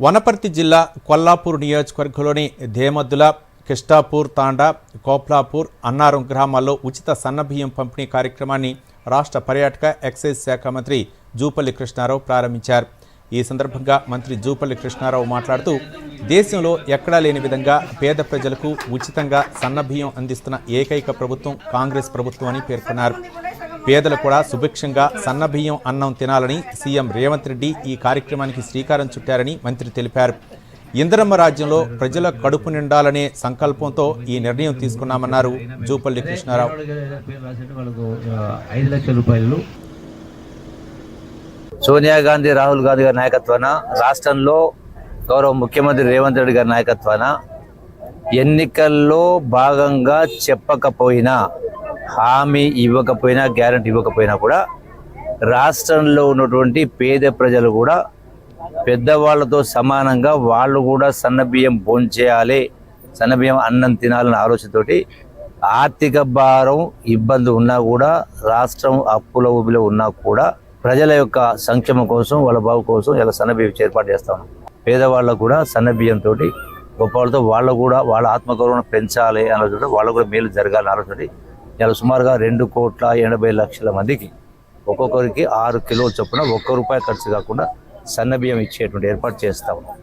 వనపర్తి జిల్లా కొల్లాపూర్ నియోజకవర్గంలోని ధేమద్దుల కిష్టాపూర్ తాండా కోప్లాపూర్ అన్నారం గ్రామాల్లో ఉచిత సన్నబియ్యం పంపిణీ కార్యక్రమాన్ని రాష్ట్ర పర్యాటక ఎక్సైజ్ శాఖ మంత్రి జూపల్లి కృష్ణారావు ప్రారంభించారు. ఈ సందర్భంగా మంత్రి జూపల్లి కృష్ణారావు మాట్లాడుతూ దేశంలో ఎక్కడా లేని విధంగా పేద ప్రజలకు ఉచితంగా సన్నబియ్యం అందిస్తున్న ఏకైక ప్రభుత్వం కాంగ్రెస్ ప్రభుత్వం అని పేర్కొన్నారు. పేదలు కూడా సుభిక్షంగా సన్నబియ్యం అన్నం తినాలని సీఎం రేవంత్ రెడ్డి ఈ కార్యక్రమానికి శ్రీకారం చుట్టారని మంత్రి తెలిపారు. ఇంద్రమ్మ రాజ్యంలో ప్రజల కడుపు నిండాలనే సంకల్పంతో ఈ నిర్ణయం తీసుకున్నామన్నారు జూపల్లి కృష్ణారావు. సోనియా గాంధీ రాహుల్ గాంధీ గారి నాయకత్వాన రాష్ట్రంలో గౌరవ ముఖ్యమంత్రి రేవంత్ రెడ్డి గారి నాయకత్వాన ఎన్నికల్లో భాగంగా చెప్పకపోయినా హామీ ఇవ్వకపోయినా గ్యారంటీ ఇవ్వకపోయినా కూడా రాష్ట్రంలో ఉన్నటువంటి పేద ప్రజలు కూడా పెద్దవాళ్ళతో సమానంగా వాళ్ళు కూడా సన్నబియ్యం భోంచేయాలి సన్నబియ్యం అన్నం తినాలనే ఆలోచనతోటి ఆర్థిక భారం ఇబ్బంది ఉన్నా కూడా రాష్ట్రం అప్పుల ఊబిలో ఉన్నా కూడా ప్రజల యొక్క సంక్షేమం కోసం వాళ్ళ బాగు కోసం ఇలా సన్నబియ్యం ఏర్పాటు చేస్తాం పేదవాళ్ళకు కూడా సన్నబియ్యంతో గొప్ప వాళ్ళతో వాళ్ళు కూడా వాళ్ళ ఆత్మగౌరవం పెంచాలి అన్నది వాళ్ళకు కూడా మేలు జరగాలని ఆలోచన ఇలా సుమారుగా రెండు కోట్ల ఎనభై లక్షల మందికి ఒక్కొక్కరికి ఆరు కిలోల చొప్పున ఒక్క రూపాయి ఖర్చు కాకుండా సన్నబియ్యం ఇచ్చేటువంటి ఏర్పాటు చేస్తా ఉన్నాం.